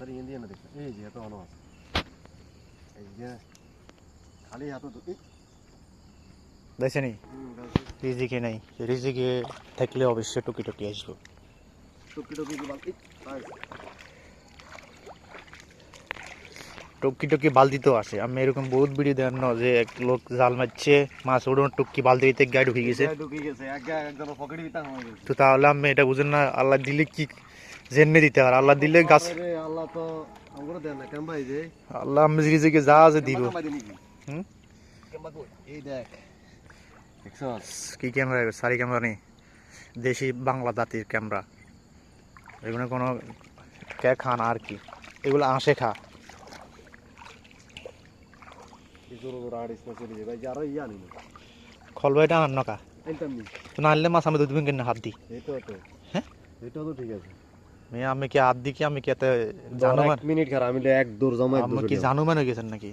তাড়াতাড়ি ইন্ডিয়া না দেখতে। এই যে এত অন আছে এই যে খালি হাতে তো এই দেখছেনি রিজিকে নাই। রিজিকে থাকলে অবশ্যই টুকি টুকি আসব। টুকি টুকি কি বাল এই তাই। টুকি টুকি বালতি তো আসে আমি এরকম বহুত ভিডিও দেন না যে এক লোক জাল মারছে মাছ উড়ো টুকি ঢুকে গেছে। গায়ে ঢুকে হয়ে গেছে। তো তাহলে আমি এটা বুঝেন না আল্লাহ দিলে কি জেনে দিতে আর আল্লাহ দিলে গাছ আল্লাহ তো আমগুলো দেন না কেমন ভাই যে? আল্লাহ আমি রিজিকে যা আছে দিব। কেমন হুম? এই দেখ কি ক্যামেরা সারি ক্যামেরা নেই। দেশি বাংলা জাতির ক্যামেরা এগুলো কোনো কে খান আর কি? এগুলো আঁশে খা। ইয়া খলবাইটা আনার নকা। একদম না। আনলে মাছ আমি দুধ কিনে হাত দিই। হ্যাঁ? এটাও তো ঠিক আছে। মেয়ে আমি কি হাত দিকে আমি কি এতে জানো এক মিনিট খারাপ আমি এক দূর জমা আমি কি জানো মানে গেছেন নাকি।